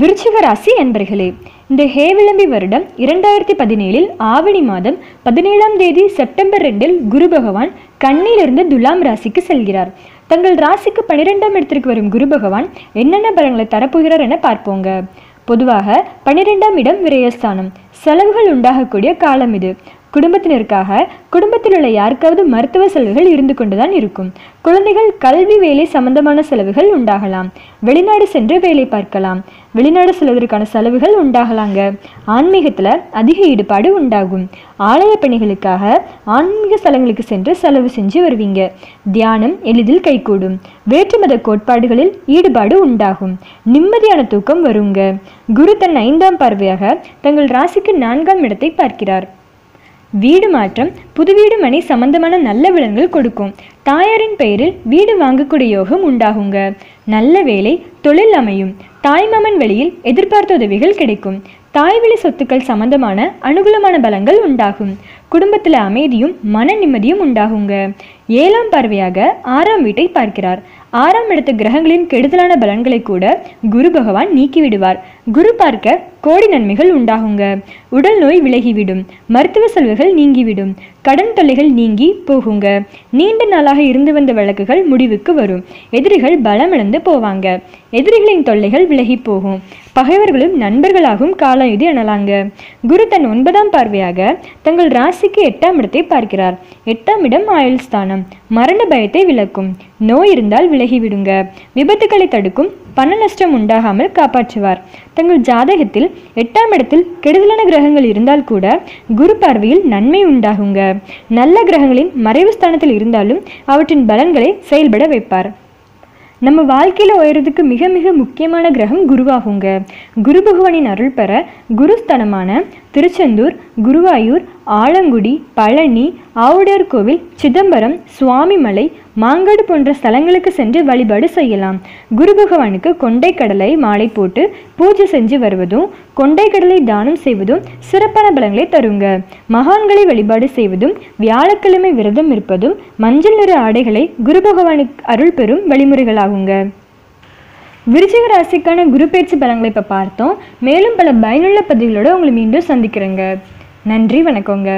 விருச்சிக ராசி என்பர்களே இந்த ஹேவிளம்பி வருடம் இரண்டாயிரத்தி பதினேழில் ஆவணி மாதம் பதினேழாம் தேதி செப்டம்பர் ரெண்டில் குரு பகவான் கண்ணிலிருந்து துலாம் ராசிக்கு செல்கிறார். தங்கள் ராசிக்கு பனிரெண்டாம் இடத்திற்கு வரும் குரு பகவான் என்னென்ன பலன்களை தரப்போகிறார் என பார்ப்போங்க. பொதுவாக பனிரெண்டாம் இடம் விரயஸ்தானம். செலவுகள் உண்டாகக்கூடிய காலம் இது. குடும்பத்தினருக்காக குடும்பத்தில் உள்ள யாருக்காவது மருத்துவ செலவுகள் இருந்து கொண்டுதான் இருக்கும். குழந்தைகள் கல்வி வேலை சம்பந்தமான செலவுகள் உண்டாகலாம். வெளிநாடு சென்று வேலை பார்க்கலாம். வெளிநாடு செல்வதற்கான செலவுகள் உண்டாகலாங்க. ஆன்மீகத்தில் அதிக ஈடுபாடு உண்டாகும். ஆலய பணிகளுக்காக ஆன்மீக ஸ்தலங்களுக்கு சென்று செலவு செஞ்சு வருவீங்க. தியானம் எளிதில் கைகூடும். வேற்றுமத கோட்பாடுகளில் ஈடுபாடு உண்டாகும். நிம்மதியான தூக்கம் வருங்க. குரு தன் ஐந்தாம் பார்வையாக தங்கள் ராசிக்கு நான்காம் இடத்தை பார்க்கிறார். வீடு மாற்றம் புது வீடு மனை சம்பந்தமான நல்ல விலங்குகள் கொடுக்கும். தாயாரின் பெயரில் வீடு வாங்கக்கூடிய யோகம் உண்டாகுங்க. நல்ல வேலை தொழில் அமையும். தாய்மாமன் வழியில் எதிர்பார்த்த உதவிகள் கிடைக்கும். தாய்வழி சொத்துக்கள் சம்பந்தமான அனுகூலமான பலங்கள் உண்டாகும். குடும்பத்தில் அமைதியும் மன நிம்மதியும் உண்டாகுங்க. ஏழாம் பார்வையாக ஆறாம் வீட்டை பார்க்கிறார். ஆறாம் இடத்து கிரகங்களின் கெடுதலான பலன்களை கூட குரு பகவான் நீக்கிவிடுவார் குரு பார்க்க கோடி நன்மைகள் உண்டாகுங்க. உடல் நோய் விலகிவிடும். மருத்துவ செலவுகள் நீங்கிவிடும். கடன் தொல்லைகள் நீங்கி போகுங்க. நீண்ட நாளாக இருந்து வந்த வழக்குகள் முடிவுக்கு வரும். எதிரிகள் பலமிழந்து போவாங்க. எதிரிகளின் தொல்லைகள் விலகி போகும். பகைவர்களும் நண்பர்களாகும் காலம் இது எனலாங்க குரு தன் ஒன்பதாம் பார்வையாக தங்கள் ராசிக்கு எட்டாம் இடத்தை பார்க்கிறார். எட்டாம் இடம் ஆயுள் ஸ்தானம் மரண பயத்தை விளக்கும். நோய் இருந்தால் விலகிவிடுங்க. விபத்துக்களை தடுக்கும் பண நஷ்டம் உண்டாகாமல் காப்பாற்றுவார். தங்கள் ஜாதகத்தில் எட்டாம் இடத்தில் கெடுதலான கிரகங்கள் இருந்தால் கூட குரு பார்வையில் நன்மை உண்டாகுங்க. நல்ல கிரகங்களின் மறைவு ஸ்தானத்தில் இருந்தாலும் அவற்றின் பலன்களை செயல்பட வைப்பார். நம்ம வாழ்க்கையில் உயர்றதுக்கு மிக மிக முக்கியமான கிரகம் குருவாகுங்க. குரு பகவானின் அருள் பெற குருஸ்தலமான திருச்செந்தூர் குருவாயூர் ஆலங்குடி பழனி ஆவுடையார் கோவில் சிதம்பரம் சுவாமிமலை மாங்காடு போன்ற ஸ்தலங்களுக்கு சென்று வழிபாடு செய்யலாம். குரு பகவானுக்கு கொண்டைக்கடலை மாலை போட்டு பூஜை செஞ்சு வருவதும் கொண்டைக்கடலை தானம் செய்வதும் சிறப்பான பலங்களை தருங்க. மகான்களை வழிபாடு செய்வதும் வியாழக்கிழமை விரதம் இருப்பதும் மஞ்சள் நிற ஆடைகளை குரு பகவானுக்கு அருள் பெறும் வழிமுறைகளாகுங்க. விருச்சிக ராசிக்கான குரு பயிற்சி பலங்களை இப்போ பார்த்தோம். மேலும் பல பயனுள்ள பதிவுகளோடு உங்களை மீண்டும் சந்திக்கிறேங்க. நன்றி வணக்கங்க.